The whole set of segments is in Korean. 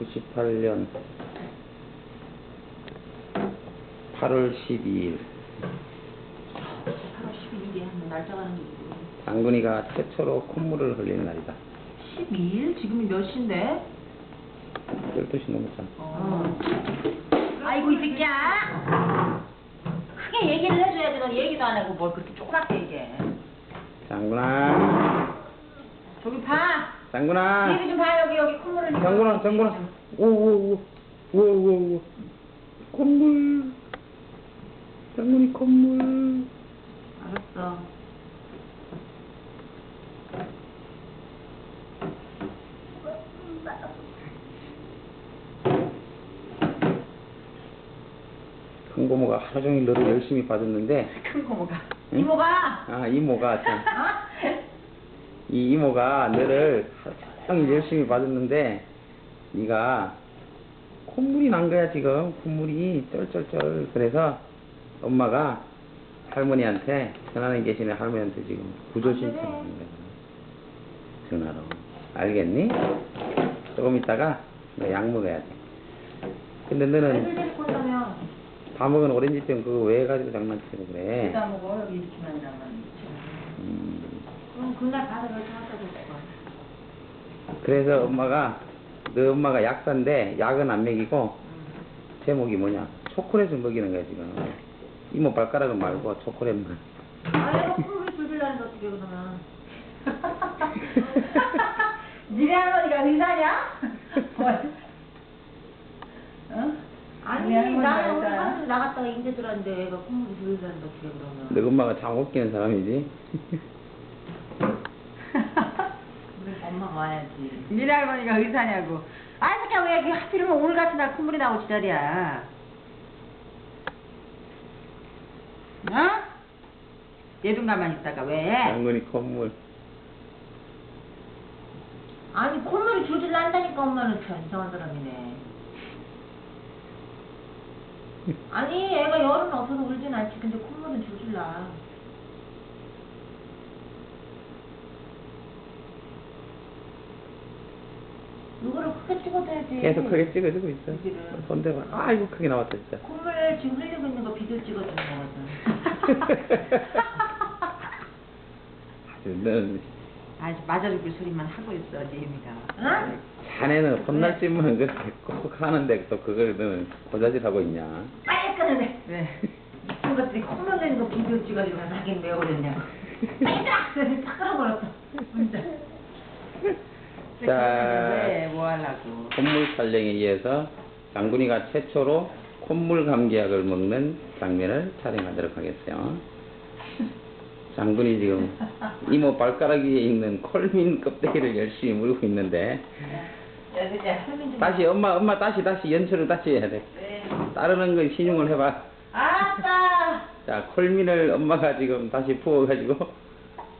98년 8월 12일 8월 12일이야. 날짜가 는 장군이가 최초로 콧물을 흘리는 날이다. 12일? 지금이 몇 시인데? 12시 넘었잖아. 어. 아이고, 이 새끼야! 크게 얘기를 해줘야지. 넌 얘기도 안 하고 뭘 그렇게 쪼그랗게 얘기해. 장군아, 저기 봐! 장군아, 얘기 좀 봐, 여기, 여기 콧물을. 장군아, 장군아. 오 오 오, 오 오 오, 콧물. 장군이 콧물. 알았어. 큰 고모가 하루 종일 너를 열심히 봐줬는데, 큰 고모가. 응? 이모가! 아 이모가 참. 어? 이 이모가 너를 종일 열심히 봐줬는데 네가 콧물이 난 거야 지금 콧물이 쩔쩔쩔 그래서 엄마가 할머니한테 전화는 계시는 할머니한테 지금 구조 신청하는 거야 전화로 알겠니? 조금 있다가 너 약 먹어야 돼 근데 너는. 다 먹은 오렌지병 그거 왜 가지고 장난치고 그래 일다 먹어, 여기 이렇게 많이 남았는데. 음. 그날 바닥을 거야. 그래서 엄마가 너 엄마가 약사인데 약은 안 먹이고 제목이 뭐냐 초콜릿을 먹이는 거야 지금 이모 발가락은 말고 초콜릿만 아유, 줄줄 나는데 어떻게 그러면. 니네 할머니가 의사냐? 뭘? 어? 아니, 나는 오늘 의사야? 사무실 나갔다가 인제 들어왔는데 애가 콧물이 줄줄 나는데 어떻게 그러면. 너 엄마가 참 웃기는 사람이지 우리 엄마가 와야지. 니네 할머니가 의사냐고. 아, 진짜 왜 이렇게 하필이면 오늘 같은 날 콧물이 나고 지랄이야. 어? 얘도 가만히 있다가 왜? 장군이 콧물 아니, 콧물이 줄줄 난다니까 엄마는 참 이상한 사람이네. 아니, 애가 열은 없어서 울진 않지. 근데 콧물은 줄줄 나. 이거를 크게 찍어줘야지. 계속 크게 찍어주고 있어 여기를. 손 대봐 아이고 크게 나왔다 진짜 콧물 지금 흘리고 있는 거 비디오 찍어주는 거거든. 아주 넌 아주 맞아주길 소리만 하고 있어, 지혜미가. 응? 자네는 혼날 쯤은 그렇게 꼭 하는데 또 그걸 너는 고자질 하고 있냐 빨리 끊어내. 왜? 이쁜 것들이 콧물 내는 거 비디오 찍어주고 하긴 왜 그랬냐고. 빨리 끊어! 탁 끊어버렸어. 혼자. 자. 콧물 촬영에 의해서 장군이가 최초로 콧물 감기약을 먹는 장면을 촬영하도록 하겠어요. 장군이 지금 이모 발가락 위에 있는 콜민 껍데기를 열심히 물고 있는데. 다시 엄마 엄마 다시 다시 연출을 다시 해야 돼. 네. 따르는 거 신용을 해봐. 아따! 자 콜민을 엄마가 지금 다시 부어가지고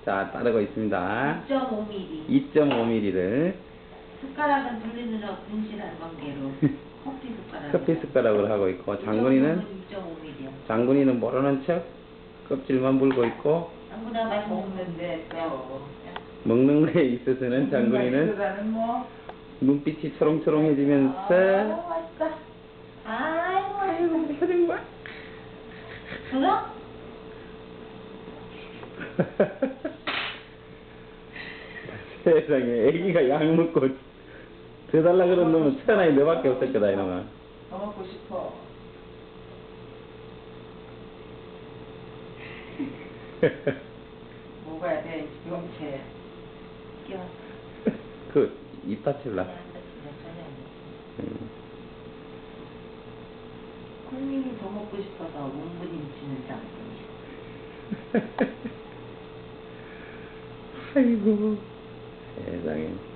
자 따르고 있습니다. 2.5mm. 2.5mm를 숟가락은 돌리느라 분실한 관계로 커피 숟가락. 커피 숟가락으로 하고 있고 장군이는 2.5mm야. 장군이는 모르는 척 껍질만 물고 있고 맛있는 먹는데 또. 먹는 거에 있어서는 장군이는 그거는 뭐. 눈빛이 초롱초롱해지면서 아이고 맛있다. 아이고 아이고 봐. 그거? 세상에 애기가 약 먹고 더 달라 그런 놈은 천하에 너밖에 없을 거다 이놈아. 더 먹고 싶어. 먹어야 돼, 용채. 끼워. 안 돼. 음. 콩님이 더 먹고 싶어서 몸부림 치는 장군이. 아이고 세상에.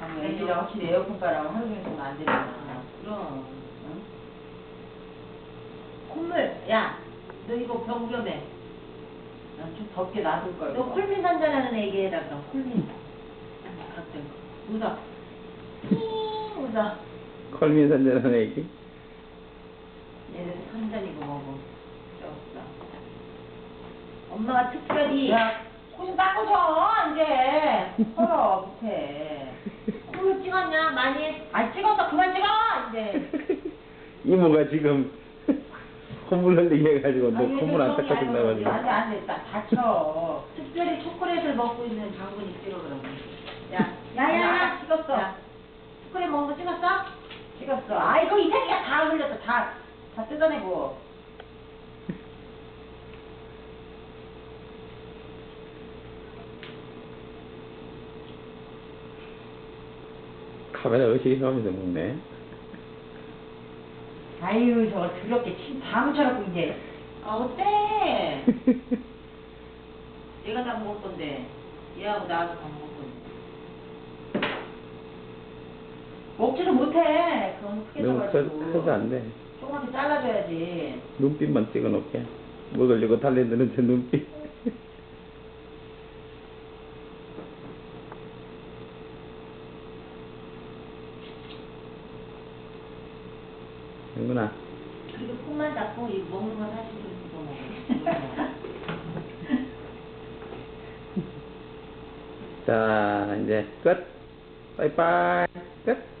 아니, 애기랑 확실히 에어컨 바람 하루 종일 쓰면 안 되잖아. 아, 그럼. 응? 콧물, 야, 너 이거 병 위험해. 난좀 덥게 놔둘 걸. 너 콜민 한잔하는 애기에다 그럼 콜민. 갑자기 웃어. 힝 웃어. 콜민 선전하는 애기. 얘는 한 잔이고 뭐고. 없어. 엄마가 특별히 야, 코좀 닦고 줘, 이제. 서러, 밑에. 콩을 찍었냐 많이? 아, 찍었어. 그만 찍어, 이제. 이모가 지금 콧물 흘리게 해가지고 너 콧물 안 이거 닦아준다고 안 돼, 가지고 안 돼. 다- 다쳐. 특별히 초콜릿을 먹고 있는 장군이 찍어 그러면. 야, 야야야, 찍었어. 야, 초콜릿 먹은 거 찍었어? 찍었어. 아이고, 이 새끼가 다 흘렸어. 다, 다 뜯어내고. 카메라 의식이 하면서 먹네. 아유, 저거 더럽게 침다 묻혀갖고, 이제. 아 어때? 얘가 다 먹을 건데 얘하고 나하고 다 먹을 건데. 먹지도 못해. 그건 크게 너무 커. 커서 안 돼. 조그맣게 잘라줘야지. 눈빛만 찍어 놓게. 먹으려고 달래드는 저 눈빛. 영근아, 그리고 콩만 닦고 이 먹는 건 사실 좀 먹어. 자, 이제 끝. 빠이빠이. 끝.